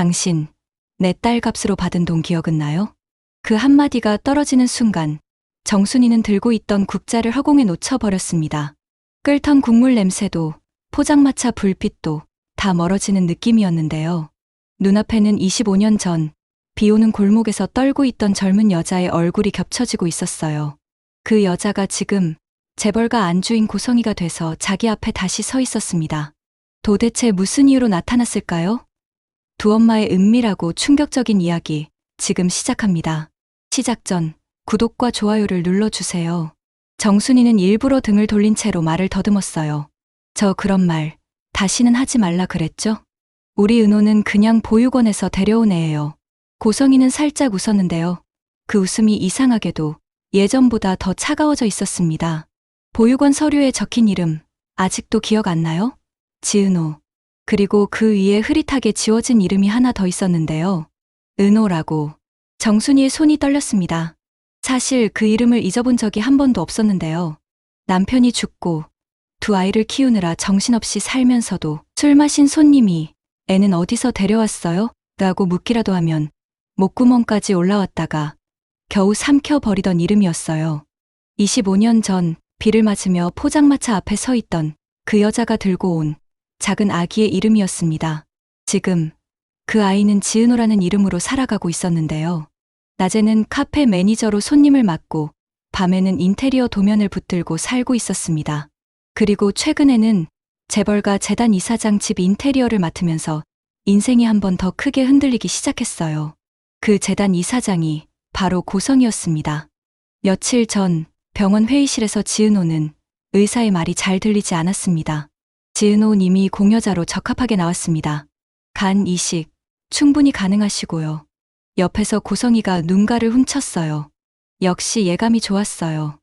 당신, 내 딸 값으로 받은 돈 기억은 나요? 그 한마디가 떨어지는 순간 정순이는 들고 있던 국자를 허공에 놓쳐버렸습니다. 끓던 국물 냄새도 포장마차 불빛도 다 멀어지는 느낌이었는데요. 눈앞에는 25년 전 비오는 골목에서 떨고 있던 젊은 여자의 얼굴이 겹쳐지고 있었어요. 그 여자가 지금 재벌가 안주인 고성이가 돼서 자기 앞에 다시 서 있었습니다. 도대체 무슨 이유로 나타났을까요? 두 엄마의 은밀하고 충격적인 이야기 지금 시작합니다. 시작 전 구독과 좋아요를 눌러주세요. 정순이는 일부러 등을 돌린 채로 말을 더듬었어요. 저 그런 말 다시는 하지 말라 그랬죠? 우리 은호는 그냥 보육원에서 데려온 애예요. 고성이는 살짝 웃었는데요. 그 웃음이 이상하게도 예전보다 더 차가워져 있었습니다. 보육원 서류에 적힌 이름 아직도 기억 안 나요? 지은호. 그리고 그 위에 흐릿하게 지워진 이름이 하나 더 있었는데요. 은호라고. 정순이의 손이 떨렸습니다. 사실 그 이름을 잊어본 적이 한 번도 없었는데요. 남편이 죽고 두 아이를 키우느라 정신없이 살면서도 술 마신 손님이 애는 어디서 데려왔어요? 라고 묻기라도 하면 목구멍까지 올라왔다가 겨우 삼켜버리던 이름이었어요. 25년 전 비를 맞으며 포장마차 앞에 서 있던 그 여자가 들고 온 작은 아기의 이름이었습니다. 지금 그 아이는 지은호라는 이름으로 살아가고 있었는데요. 낮에는 카페 매니저로 손님을 맡고 밤에는 인테리어 도면을 붙들고 살고 있었습니다. 그리고 최근에는 재벌가 재단 이사장 집 인테리어를 맡으면서 인생이 한 번 더 크게 흔들리기 시작했어요. 그 재단 이사장이 바로 고성이었습니다. 며칠 전 병원 회의실에서 지은호는 의사의 말이 잘 들리지 않았습니다. 지은호 님이 공여자로 적합하게 나왔습니다. 간 이식 충분히 가능하시고요. 옆에서 고성이가 눈가를 훔쳤어요. 역시 예감이 좋았어요.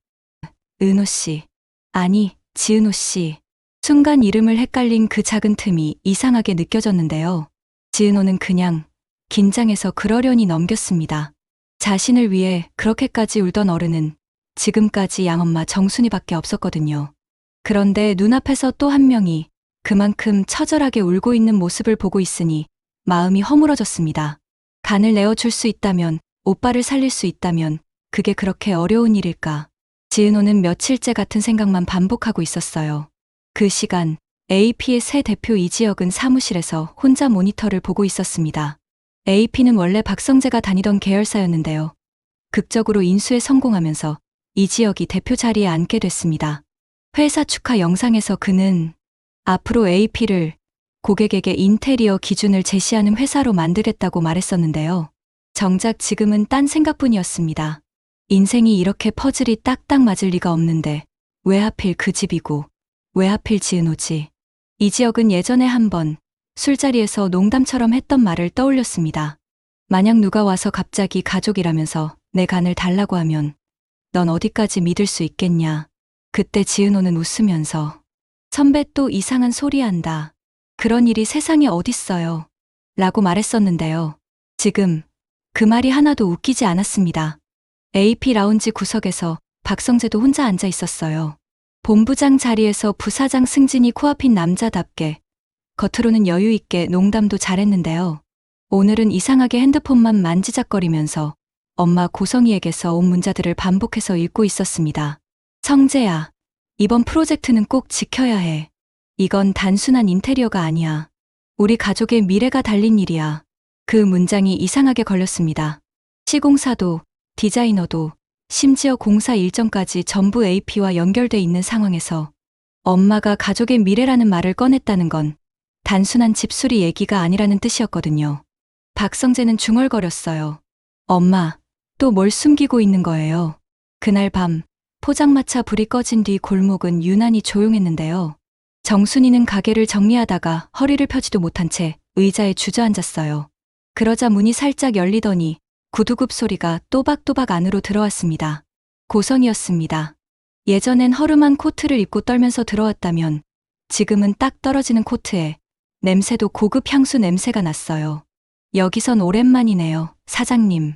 은호 씨. 아니, 지은호 씨. 순간 이름을 헷갈린 그 작은 틈이 이상하게 느껴졌는데요. 지은호는 그냥 긴장해서 그러려니 넘겼습니다. 자신을 위해 그렇게까지 울던 어른은 지금까지 양엄마 정순이밖에 없었거든요. 그런데 눈앞에서 또 한 명이 그만큼 처절하게 울고 있는 모습을 보고 있으니 마음이 허물어졌습니다. 간을 내어줄 수 있다면, 오빠를 살릴 수 있다면, 그게 그렇게 어려운 일일까. 지은호는 며칠째 같은 생각만 반복하고 있었어요. 그 시간, AP의 새 대표 이지혁은 사무실에서 혼자 모니터를 보고 있었습니다. AP는 원래 박성재가 다니던 계열사였는데요. 극적으로 인수에 성공하면서 이지혁이 대표 자리에 앉게 됐습니다. 회사 축하 영상에서 그는 앞으로 AP를 고객에게 인테리어 기준을 제시하는 회사로 만들겠다고 말했었는데요. 정작 지금은 딴 생각뿐이었습니다. 인생이 이렇게 퍼즐이 딱딱 맞을 리가 없는데 왜 하필 그 집이고 왜 하필 지은 오지. 이 지역은 예전에 한 번 술자리에서 농담처럼 했던 말을 떠올렸습니다. 만약 누가 와서 갑자기 가족이라면서 내 간을 달라고 하면 넌 어디까지 믿을 수 있겠냐. 그때 지은호는 웃으면서 선배 또 이상한 소리 한다. 그런 일이 세상에 어딨어요. 라고 말했었는데요. 지금 그 말이 하나도 웃기지 않았습니다. AP 라운지 구석에서 박성재도 혼자 앉아 있었어요. 본부장 자리에서 부사장 승진이 코앞인 남자답게 겉으로는 여유 있게 농담도 잘했는데요. 오늘은 이상하게 핸드폰만 만지작거리면서 엄마 고성이에게서 온 문자들을 반복해서 읽고 있었습니다. 성재야, 이번 프로젝트는 꼭 지켜야 해. 이건 단순한 인테리어가 아니야. 우리 가족의 미래가 달린 일이야. 그 문장이 이상하게 걸렸습니다. 시공사도, 디자이너도, 심지어 공사 일정까지 전부 AP와 연결돼 있는 상황에서 엄마가 가족의 미래라는 말을 꺼냈다는 건 단순한 집수리 얘기가 아니라는 뜻이었거든요. 박성재는 중얼거렸어요. 엄마, 또 뭘 숨기고 있는 거예요? 그날 밤, 포장마차 불이 꺼진 뒤 골목은 유난히 조용했는데요. 정순이는 가게를 정리하다가 허리를 펴지도 못한 채 의자에 주저앉았어요. 그러자 문이 살짝 열리더니 구두굽 소리가 또박또박 안으로 들어왔습니다. 고성이었습니다. 예전엔 허름한 코트를 입고 떨면서 들어왔다면 지금은 딱 떨어지는 코트에 냄새도 고급 향수 냄새가 났어요. 여기선 오랜만이네요, 사장님.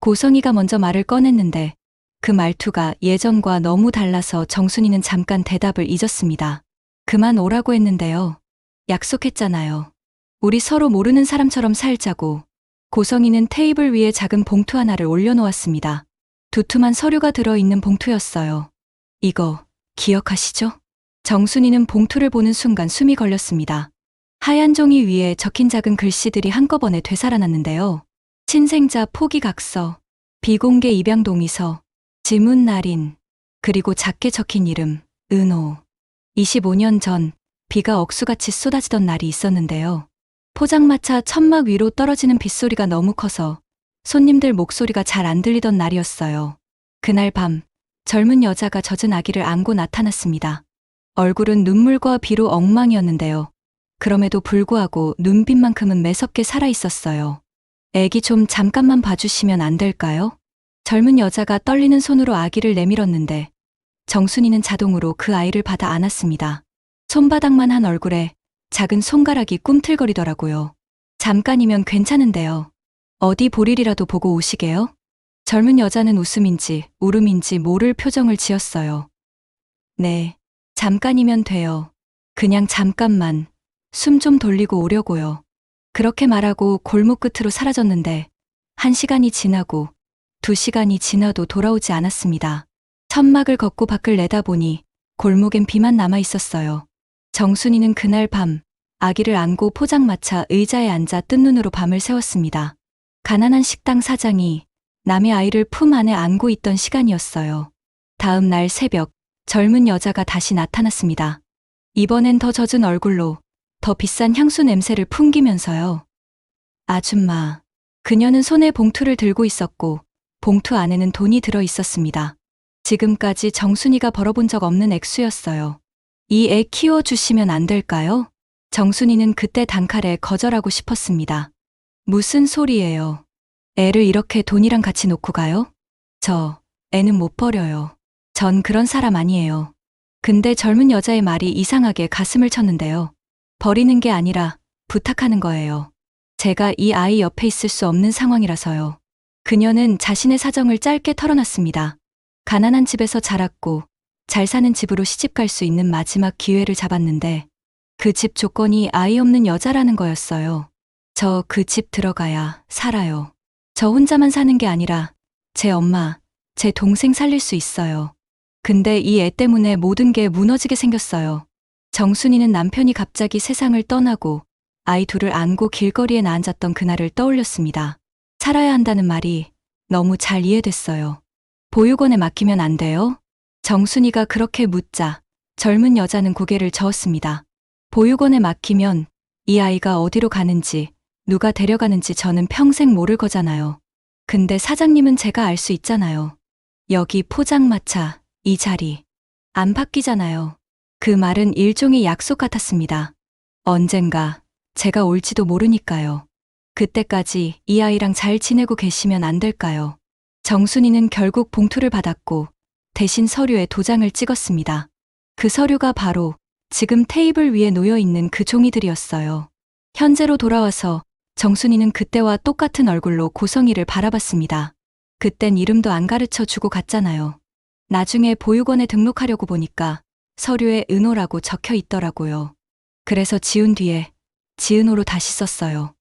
고성이가 먼저 말을 꺼냈는데 그 말투가 예전과 너무 달라서 정순이는 잠깐 대답을 잊었습니다. 그만 오라고 했는데요. 약속했잖아요. 우리 서로 모르는 사람처럼 살자고 고성이는 테이블 위에 작은 봉투 하나를 올려놓았습니다. 두툼한 서류가 들어있는 봉투였어요. 이거 기억하시죠? 정순이는 봉투를 보는 순간 숨이 걸렸습니다. 하얀 종이 위에 적힌 작은 글씨들이 한꺼번에 되살아났는데요. 친생자 포기각서, 비공개 입양 동의서, 지문 날인, 그리고 작게 적힌 이름, 은호. 25년 전 비가 억수같이 쏟아지던 날이 있었는데요. 포장마차 천막 위로 떨어지는 빗소리가 너무 커서 손님들 목소리가 잘 안 들리던 날이었어요. 그날 밤 젊은 여자가 젖은 아기를 안고 나타났습니다. 얼굴은 눈물과 비로 엉망이었는데요. 그럼에도 불구하고 눈빛만큼은 매섭게 살아 있었어요. 애기 좀 잠깐만 봐주시면 안 될까요? 젊은 여자가 떨리는 손으로 아기를 내밀었는데 정순이는 자동으로 그 아이를 받아 안았습니다. 손바닥만 한 얼굴에 작은 손가락이 꿈틀거리더라고요. 잠깐이면 괜찮은데요. 어디 볼일이라도 보고 오시게요? 젊은 여자는 웃음인지 울음인지 모를 표정을 지었어요. 네, 잠깐이면 돼요. 그냥 잠깐만 숨 좀 돌리고 오려고요. 그렇게 말하고 골목 끝으로 사라졌는데 한 시간이 지나고 두 시간이 지나도 돌아오지 않았습니다. 천막을 걷고 밖을 내다보니 골목엔 비만 남아 있었어요. 정순이는 그날 밤 아기를 안고 포장마차 의자에 앉아 뜬 눈으로 밤을 새웠습니다. 가난한 식당 사장이 남의 아이를 품 안에 안고 있던 시간이었어요. 다음 날 새벽 젊은 여자가 다시 나타났습니다. 이번엔 더 젖은 얼굴로 더 비싼 향수 냄새를 풍기면서요. 아줌마. 그녀는 손에 봉투를 들고 있었고 봉투 안에는 돈이 들어 있었습니다. 지금까지 정순이가 벌어본 적 없는 액수였어요. 이 애 키워주시면 안 될까요? 정순이는 그때 단칼에 거절하고 싶었습니다. 무슨 소리예요? 애를 이렇게 돈이랑 같이 놓고 가요? 저, 애는 못 버려요. 전 그런 사람 아니에요. 근데 젊은 여자의 말이 이상하게 가슴을 쳤는데요. 버리는 게 아니라 부탁하는 거예요. 제가 이 아이 옆에 있을 수 없는 상황이라서요. 그녀는 자신의 사정을 짧게 털어놨습니다. 가난한 집에서 자랐고 잘 사는 집으로 시집 갈 수 있는 마지막 기회를 잡았는데 그 집 조건이 아이 없는 여자라는 거였어요. 저 그 집 들어가야 살아요. 저 혼자만 사는 게 아니라 제 엄마, 제 동생 살릴 수 있어요. 근데 이 애 때문에 모든 게 무너지게 생겼어요. 정순이는 남편이 갑자기 세상을 떠나고 아이 둘을 안고 길거리에 나앉았던 그날을 떠올렸습니다. 살아야 한다는 말이 너무 잘 이해됐어요. 보육원에 맡기면 안 돼요? 정순이가 그렇게 묻자 젊은 여자는 고개를 저었습니다. 보육원에 맡기면 이 아이가 어디로 가는지 누가 데려가는지 저는 평생 모를 거잖아요. 근데 사장님은 제가 알 수 있잖아요. 여기 포장마차, 이 자리. 안 바뀌잖아요. 그 말은 일종의 약속 같았습니다. 언젠가 제가 올지도 모르니까요. 그때까지 이 아이랑 잘 지내고 계시면 안 될까요? 정순이는 결국 봉투를 받았고 대신 서류에 도장을 찍었습니다. 그 서류가 바로 지금 테이블 위에 놓여 있는 그 종이들이었어요. 현재로 돌아와서 정순이는 그때와 똑같은 얼굴로 고성이를 바라봤습니다. 그땐 이름도 안 가르쳐 주고 갔잖아요. 나중에 보육원에 등록하려고 보니까 서류에 은호라고 적혀 있더라고요. 그래서 지운 뒤에 지은호로 다시 썼어요.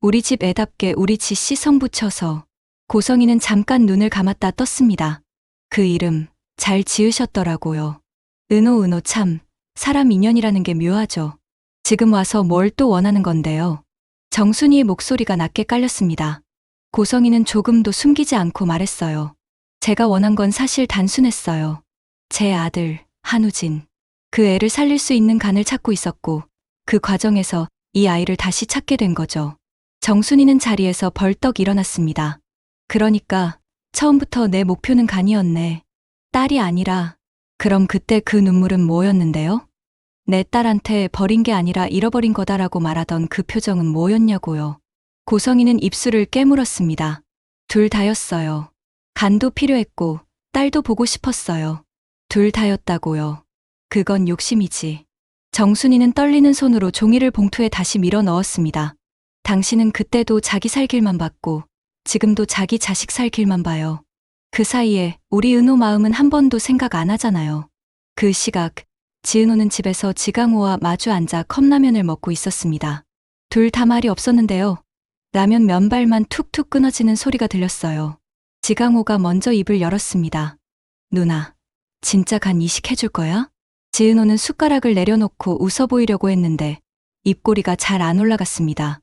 우리 집 애답게 우리 지씨 성 붙여서 고성이는 잠깐 눈을 감았다 떴습니다. 그 이름 잘 지으셨더라고요. 은호 은호 참 사람 인연이라는 게 묘하죠. 지금 와서 뭘 또 원하는 건데요. 정순이의 목소리가 낮게 깔렸습니다. 고성이는 조금도 숨기지 않고 말했어요. 제가 원한 건 사실 단순했어요. 제 아들, 한우진. 그 애를 살릴 수 있는 간을 찾고 있었고, 그 과정에서 이 아이를 다시 찾게 된 거죠. 정순이는 자리에서 벌떡 일어났습니다. 그러니까, 처음부터 내 목표는 간이었네. 딸이 아니라, 그럼 그때 그 눈물은 뭐였는데요? 내 딸한테 버린 게 아니라 잃어버린 거다라고 말하던 그 표정은 뭐였냐고요. 고성이는 입술을 깨물었습니다. 둘 다였어요. 간도 필요했고, 딸도 보고 싶었어요. 둘 다였다고요. 그건 욕심이지. 정순이는 떨리는 손으로 종이를 봉투에 다시 밀어 넣었습니다. 당신은 그때도 자기 살 길만 봤고, 지금도 자기 자식 살 길만 봐요. 그 사이에 우리 은호 마음은 한 번도 생각 안 하잖아요. 그 시각, 지은호는 집에서 지강호와 마주 앉아 컵라면을 먹고 있었습니다. 둘 다 말이 없었는데요. 라면 면발만 툭툭 끊어지는 소리가 들렸어요. 지강호가 먼저 입을 열었습니다. 누나, 진짜 간 이식해줄 거야? 지은호는 숟가락을 내려놓고 웃어 보이려고 했는데 입꼬리가 잘 안 올라갔습니다.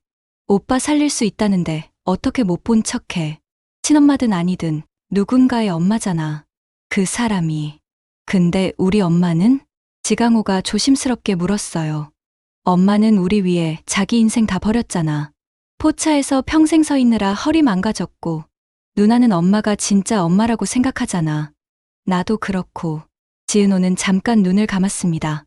오빠 살릴 수 있다는데 어떻게 못 본 척해. 친엄마든 아니든 누군가의 엄마잖아. 그 사람이. 근데 우리 엄마는? 지강호가 조심스럽게 물었어요. 엄마는 우리 위해 자기 인생 다 버렸잖아. 포차에서 평생 서 있느라 허리 망가졌고, 누나는 엄마가 진짜 엄마라고 생각하잖아. 나도 그렇고, 지은호는 잠깐 눈을 감았습니다.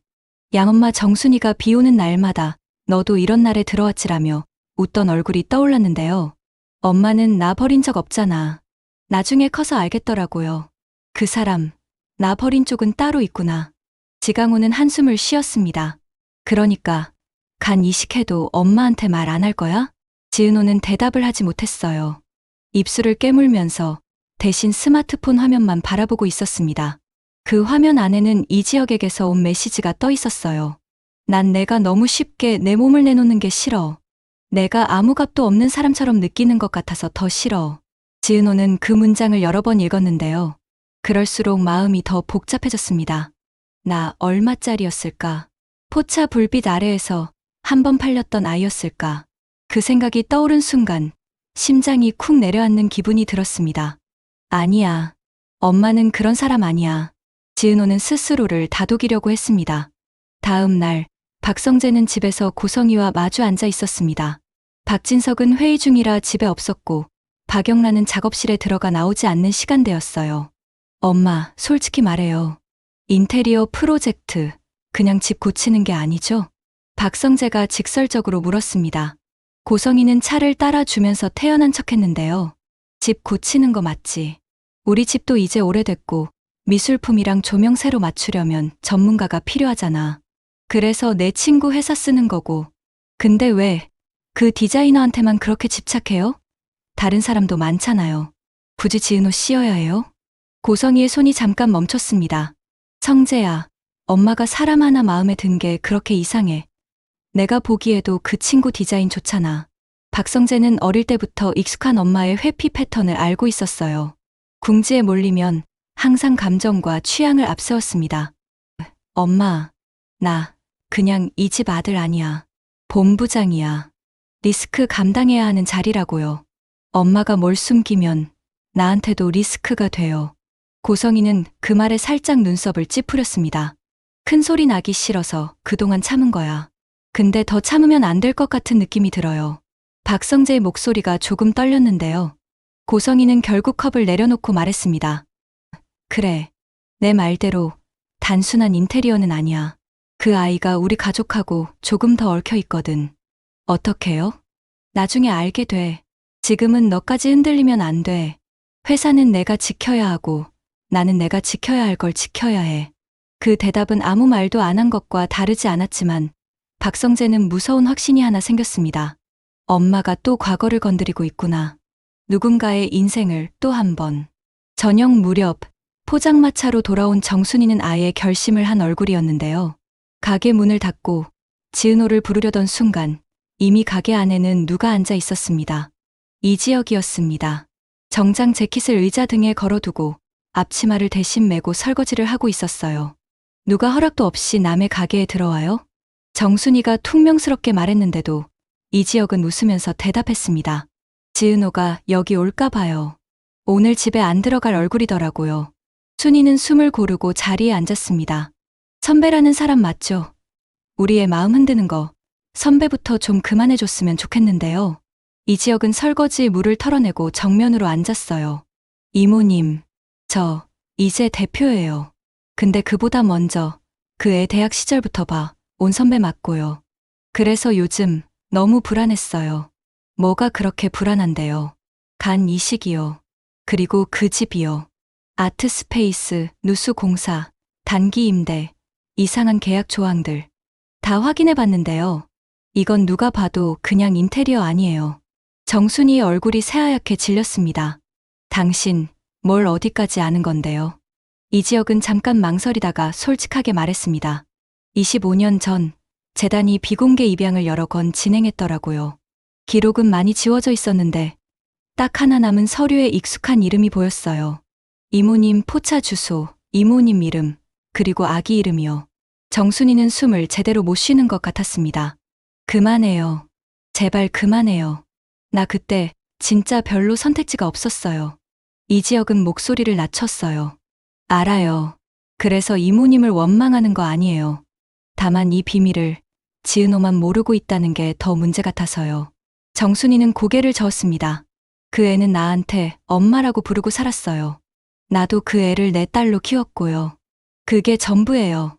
양엄마 정순이가 비 오는 날마다 너도 이런 날에 들어왔지라며 웃던 얼굴이 떠올랐는데요. 엄마는 나 버린 적 없잖아. 나중에 커서 알겠더라고요. 그 사람, 나 버린 쪽은 따로 있구나. 지강호는 한숨을 쉬었습니다. 그러니까, 간 이식해도 엄마한테 말 안 할 거야? 지은호는 대답을 하지 못했어요. 입술을 깨물면서 대신 스마트폰 화면만 바라보고 있었습니다. 그 화면 안에는 이지혁에게서 온 메시지가 떠 있었어요. 난 내가 너무 쉽게 내 몸을 내놓는 게 싫어. 내가 아무 값도 없는 사람처럼 느끼는 것 같아서 더 싫어. 지은호는 그 문장을 여러 번 읽었는데요. 그럴수록 마음이 더 복잡해졌습니다. 나 얼마짜리였을까? 포차 불빛 아래에서 한 번 팔렸던 아이였을까? 그 생각이 떠오른 순간 심장이 쿵 내려앉는 기분이 들었습니다. 아니야. 엄마는 그런 사람 아니야. 지은호는 스스로를 다독이려고 했습니다. 다음 날, 박성재는 집에서 고성이와 마주 앉아 있었습니다. 박진석은 회의 중이라 집에 없었고, 박영란은 작업실에 들어가 나오지 않는 시간대였어요. 엄마, 솔직히 말해요. 인테리어 프로젝트, 그냥 집 고치는 게 아니죠? 박성재가 직설적으로 물었습니다. 고성이는 차를 따라주면서 태연한 척 했는데요. 집 고치는 거 맞지? 우리 집도 이제 오래됐고, 미술품이랑 조명 새로 맞추려면 전문가가 필요하잖아. 그래서 내 친구 회사 쓰는 거고. 근데 왜 그 디자이너한테만 그렇게 집착해요? 다른 사람도 많잖아요. 굳이 지은호 씨여야 해요? 고성이의 손이 잠깐 멈췄습니다. 성재야, 엄마가 사람 하나 마음에 든 게 그렇게 이상해. 내가 보기에도 그 친구 디자인 좋잖아. 박성재는 어릴 때부터 익숙한 엄마의 회피 패턴을 알고 있었어요. 궁지에 몰리면 항상 감정과 취향을 앞세웠습니다. 엄마, 나 그냥 이 집 아들 아니야. 본부장이야. 리스크 감당해야 하는 자리라고요. 엄마가 뭘 숨기면 나한테도 리스크가 돼요. 고성이는 그 말에 살짝 눈썹을 찌푸렸습니다. 큰 소리 나기 싫어서 그동안 참은 거야. 근데 더 참으면 안 될 것 같은 느낌이 들어요. 박성재의 목소리가 조금 떨렸는데요. 고성이는 결국 컵을 내려놓고 말했습니다. 그래. 내 말대로 단순한 인테리어는 아니야. 그 아이가 우리 가족하고 조금 더 얽혀 있거든. 어떻게요? 나중에 알게 돼. 지금은 너까지 흔들리면 안 돼. 회사는 내가 지켜야 하고 나는 내가 지켜야 할 걸 지켜야 해. 그 대답은 아무 말도 안 한 것과 다르지 않았지만 박성재는 무서운 확신이 하나 생겼습니다. 엄마가 또 과거를 건드리고 있구나. 누군가의 인생을 또 한 번. 저녁 무렵 포장마차로 돌아온 정순이는 아예 결심을 한 얼굴이었는데요. 가게 문을 닫고 지은호를 부르려던 순간 이미 가게 안에는 누가 앉아 있었습니다. 이지혁이었습니다. 정장 재킷을 의자 등에 걸어두고 앞치마를 대신 메고 설거지를 하고 있었어요. 누가 허락도 없이 남의 가게에 들어와요? 정순이가 퉁명스럽게 말했는데도 이지혁은 웃으면서 대답했습니다. 지은호가 여기 올까 봐요. 오늘 집에 안 들어갈 얼굴이더라고요. 순이는 숨을 고르고 자리에 앉았습니다. 선배라는 사람 맞죠? 우리의 마음 흔드는 거 선배부터 좀 그만해줬으면 좋겠는데요. 이지혁은 설거지 물을 털어내고 정면으로 앉았어요. 이모님, 저 이제 대표예요. 근데 그보다 먼저 그 애 대학 시절부터 봐 온 선배 맞고요. 그래서 요즘 너무 불안했어요. 뭐가 그렇게 불안한데요. 간 이식이요. 그리고 그 집이요. 아트 스페이스, 누수 공사, 단기 임대, 이상한 계약 조항들. 다 확인해 봤는데요. 이건 누가 봐도 그냥 인테리어 아니에요. 정순이의 얼굴이 새하얗게 질렸습니다. 당신, 뭘 어디까지 아는 건데요? 이 지역은 잠깐 망설이다가 솔직하게 말했습니다. 25년 전, 재단이 비공개 입양을 여러 건 진행했더라고요. 기록은 많이 지워져 있었는데 딱 하나 남은 서류에 익숙한 이름이 보였어요. 이모님 포차 주소, 이모님 이름, 그리고 아기 이름이요. 정순이는 숨을 제대로 못 쉬는 것 같았습니다. 그만해요. 제발 그만해요. 나 그때 진짜 별로 선택지가 없었어요. 이지혁은 목소리를 낮췄어요. 알아요. 그래서 이모님을 원망하는 거 아니에요. 다만 이 비밀을 지은호만 모르고 있다는 게 더 문제 같아서요. 정순이는 고개를 저었습니다. 그 애는 나한테 엄마라고 부르고 살았어요. 나도 그 애를 내 딸로 키웠고요. 그게 전부예요.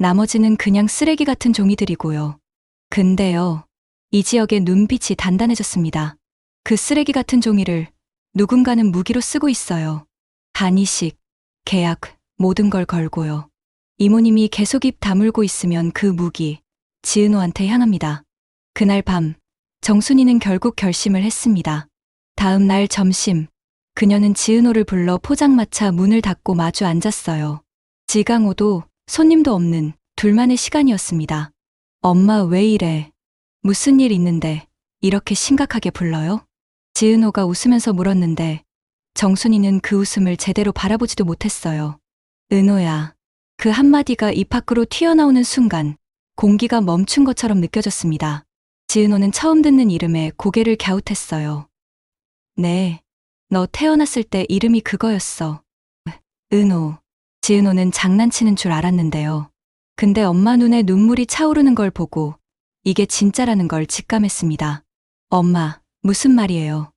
나머지는 그냥 쓰레기 같은 종이들이고요. 근데요, 이 지역의 눈빛이 단단해졌습니다. 그 쓰레기 같은 종이를 누군가는 무기로 쓰고 있어요. 간이식, 계약, 모든 걸 걸고요. 이모님이 계속 입 다물고 있으면 그 무기, 지은호한테 향합니다. 그날 밤, 정순이는 결국 결심을 했습니다. 다음 날 점심, 그녀는 지은호를 불러 포장마차 문을 닫고 마주 앉았어요. 지강호도 손님도 없는 둘만의 시간이었습니다. 엄마 왜 이래? 무슨 일 있는데 이렇게 심각하게 불러요? 지은호가 웃으면서 물었는데 정순이는 그 웃음을 제대로 바라보지도 못했어요. 은호야. 그 한마디가 입 밖으로 튀어나오는 순간 공기가 멈춘 것처럼 느껴졌습니다. 지은호는 처음 듣는 이름에 고개를 갸웃했어요. 네. 너 태어났을 때 이름이 그거였어. 은호. 지은호는 장난치는 줄 알았는데요. 근데 엄마 눈에 눈물이 차오르는 걸 보고 이게 진짜라는 걸 직감했습니다. 엄마, 무슨 말이에요?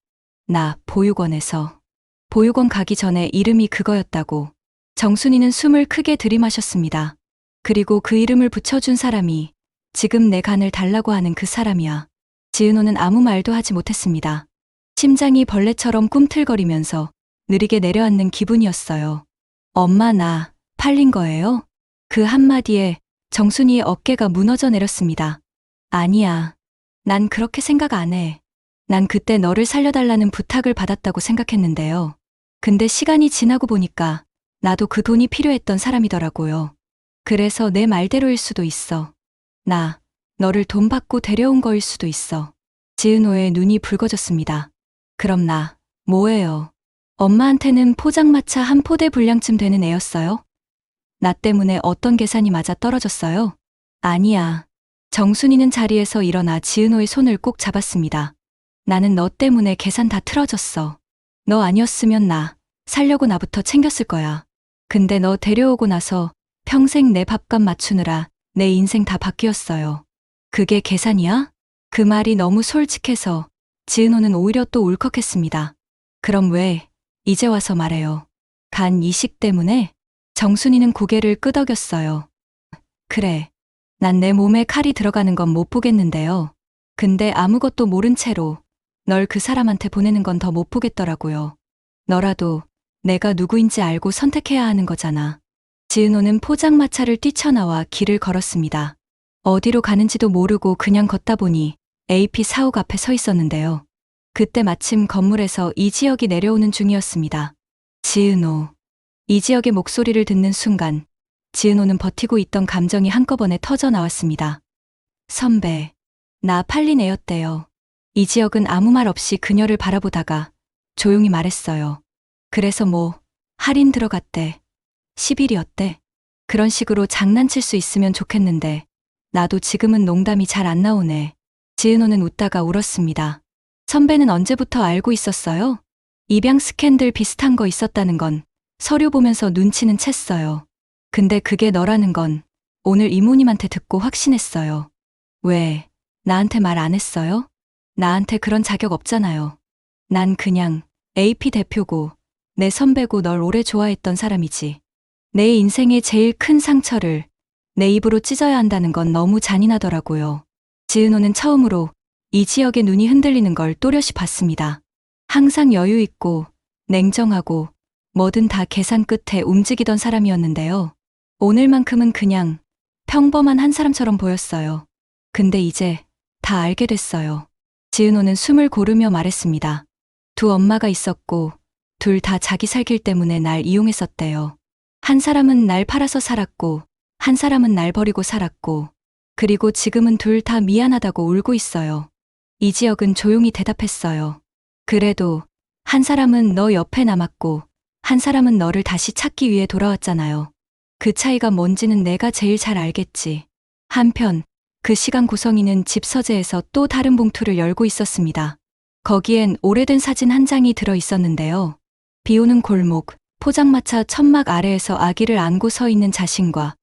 나 보육원에서. 보육원 가기 전에 이름이 그거였다고. 정순이는 숨을 크게 들이마셨습니다. 그리고 그 이름을 붙여준 사람이 지금 내 간을 달라고 하는 그 사람이야. 지은호는 아무 말도 하지 못했습니다. 심장이 벌레처럼 꿈틀거리면서 느리게 내려앉는 기분이었어요. 엄마 나 팔린 거예요? 그 한마디에 정순이의 어깨가 무너져 내렸습니다. 아니야. 난 그렇게 생각 안 해. 난 그때 너를 살려달라는 부탁을 받았다고 생각했는데요. 근데 시간이 지나고 보니까 나도 그 돈이 필요했던 사람이더라고요. 그래서 내 말대로일 수도 있어. 나, 너를 돈 받고 데려온 거일 수도 있어. 지은호의 눈이 붉어졌습니다. 그럼 나, 뭐예요? 엄마한테는 포장마차 한 포대 분량쯤 되는 애였어요? 나 때문에 어떤 계산이 맞아 떨어졌어요? 아니야. 정순이는 자리에서 일어나 지은호의 손을 꼭 잡았습니다. 나는 너 때문에 계산 다 틀어졌어. 너 아니었으면 나, 살려고 나부터 챙겼을 거야. 근데 너 데려오고 나서 평생 내 밥값 맞추느라 내 인생 다 바뀌었어요. 그게 계산이야? 그 말이 너무 솔직해서 지은호는 오히려 또 울컥했습니다. 그럼 왜 이제 와서 말해요. 간 이식 때문에 정순이는 고개를 끄덕였어요. 그래. 난 내 몸에 칼이 들어가는 건 못 보겠는데요. 근데 아무것도 모른 채로 널 그 사람한테 보내는 건 더 못 보겠더라고요. 너라도 내가 누구인지 알고 선택해야 하는 거잖아. 지은호는 포장마차를 뛰쳐나와 길을 걸었습니다. 어디로 가는지도 모르고 그냥 걷다 보니 AP 사옥 앞에 서 있었는데요. 그때 마침 건물에서 이지혁이 내려오는 중이었습니다. 지은호. 이지혁의 목소리를 듣는 순간 지은호는 버티고 있던 감정이 한꺼번에 터져 나왔습니다. 선배. 나 팔린 애였대요. 이지혁은 아무 말 없이 그녀를 바라보다가 조용히 말했어요. 그래서 뭐, 할인 들어갔대. 10일이었대. 그런 식으로 장난칠 수 있으면 좋겠는데, 나도 지금은 농담이 잘 안 나오네. 지은호는 웃다가 울었습니다. 선배는 언제부터 알고 있었어요? 입양 스캔들 비슷한 거 있었다는 건 서류 보면서 눈치는 챘어요. 근데 그게 너라는 건 오늘 이모님한테 듣고 확신했어요. 왜, 나한테 말 안 했어요? 나한테 그런 자격 없잖아요. 난 그냥 AP 대표고 내 선배고 널 오래 좋아했던 사람이지. 내 인생의 제일 큰 상처를 내 입으로 찢어야 한다는 건 너무 잔인하더라고요. 지은호는 처음으로 이 지역의 눈이 흔들리는 걸 또렷이 봤습니다. 항상 여유 있고 냉정하고 뭐든 다 계산 끝에 움직이던 사람이었는데요. 오늘만큼은 그냥 평범한 한 사람처럼 보였어요. 근데 이제 다 알게 됐어요. 지은호는 숨을 고르며 말했습니다. 두 엄마가 있었고 둘 다 자기 살길 때문에 날 이용했었대요. 한 사람은 날 팔아서 살았고 한 사람은 날 버리고 살았고 그리고 지금은 둘 다 미안하다고 울고 있어요. 이지혁은 조용히 대답했어요. 그래도 한 사람은 너 옆에 남았고 한 사람은 너를 다시 찾기 위해 돌아왔잖아요. 그 차이가 뭔지는 내가 제일 잘 알겠지. 한편 그 시간 고성이는 집 서재에서 또 다른 봉투를 열고 있었습니다. 거기엔 오래된 사진 한 장이 들어 있었는데요. 비 오는 골목, 포장마차 천막 아래에서 아기를 안고 서 있는 자신과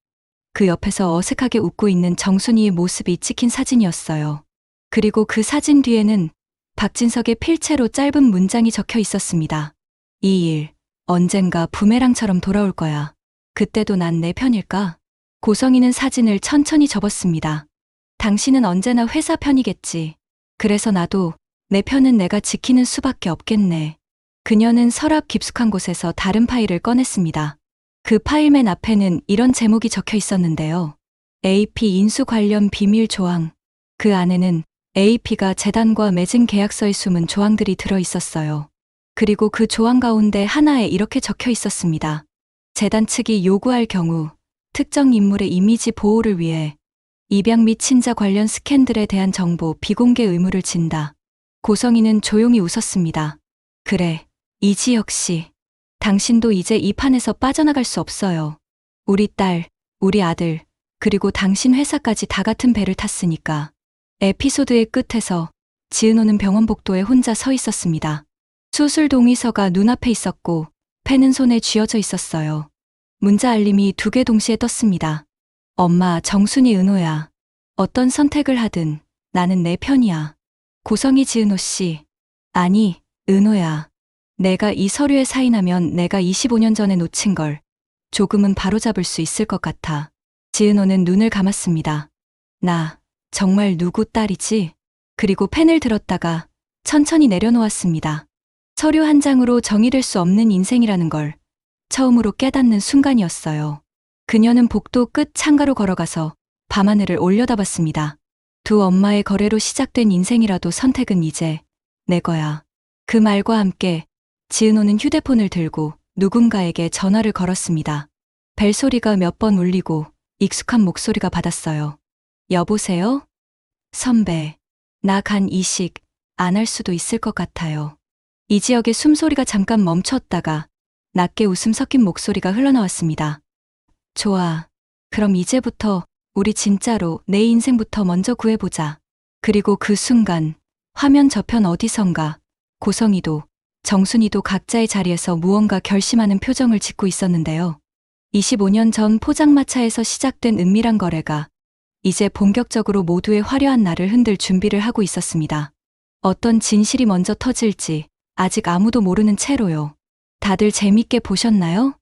그 옆에서 어색하게 웃고 있는 정순이의 모습이 찍힌 사진이었어요. 그리고 그 사진 뒤에는 박진석의 필체로 짧은 문장이 적혀 있었습니다. 이 일, 언젠가 부메랑처럼 돌아올 거야. 그때도 난 내 편일까? 고성이는 사진을 천천히 접었습니다. 당신은 언제나 회사 편이겠지. 그래서 나도 내 편은 내가 지키는 수밖에 없겠네. 그녀는 서랍 깊숙한 곳에서 다른 파일을 꺼냈습니다. 그 파일맨 앞에는 이런 제목이 적혀 있었는데요. AP 인수 관련 비밀 조항. 그 안에는 AP가 재단과 맺은 계약서에 숨은 조항들이 들어 있었어요. 그리고 그 조항 가운데 하나에 이렇게 적혀 있었습니다. 재단 측이 요구할 경우 특정 인물의 이미지 보호를 위해 입양 및 친자 관련 스캔들에 대한 정보 비공개 의무를 진다. 고성이는 조용히 웃었습니다. 그래, 이지혁 씨. 당신도 이제 이 판에서 빠져나갈 수 없어요. 우리 딸, 우리 아들, 그리고 당신 회사까지 다 같은 배를 탔으니까. 에피소드의 끝에서 지은호는 병원 복도에 혼자 서 있었습니다. 수술 동의서가 눈앞에 있었고 펜은 손에 쥐어져 있었어요. 문자 알림이 두 개 동시에 떴습니다. 엄마 정순이 은호야. 어떤 선택을 하든 나는 내 편이야. 고성이 지은호 씨. 아니, 은호야. 내가 이 서류에 사인하면 내가 25년 전에 놓친 걸 조금은 바로잡을 수 있을 것 같아. 지은호는 눈을 감았습니다. 나 정말 누구 딸이지? 그리고 펜을 들었다가 천천히 내려놓았습니다. 서류 한 장으로 정의될 수 없는 인생이라는 걸 처음으로 깨닫는 순간이었어요. 그녀는 복도 끝 창가로 걸어가서 밤하늘을 올려다봤습니다. 두 엄마의 거래로 시작된 인생이라도 선택은 이제 내 거야. 그 말과 함께 지은호는 휴대폰을 들고 누군가에게 전화를 걸었습니다. 벨소리가 몇 번 울리고 익숙한 목소리가 받았어요. 여보세요? 선배, 나 간 이식 안 할 수도 있을 것 같아요. 이 지역의 숨소리가 잠깐 멈췄다가 낮게 웃음 섞인 목소리가 흘러나왔습니다. 좋아. 그럼 이제부터 우리 진짜로 내 인생부터 먼저 구해보자. 그리고 그 순간 화면 저편 어디선가 고성이도 정순이도 각자의 자리에서 무언가 결심하는 표정을 짓고 있었는데요. 25년 전 포장마차에서 시작된 은밀한 거래가 이제 본격적으로 모두의 화려한 날을 흔들 준비를 하고 있었습니다. 어떤 진실이 먼저 터질지 아직 아무도 모르는 채로요. 다들 재밌게 보셨나요?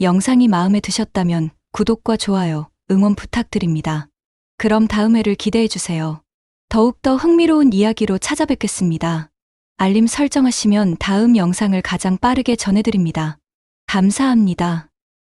영상이 마음에 드셨다면 구독과 좋아요, 응원 부탁드립니다. 그럼 다음 회를 기대해주세요. 더욱더 흥미로운 이야기로 찾아뵙겠습니다. 알림 설정하시면 다음 영상을 가장 빠르게 전해드립니다. 감사합니다.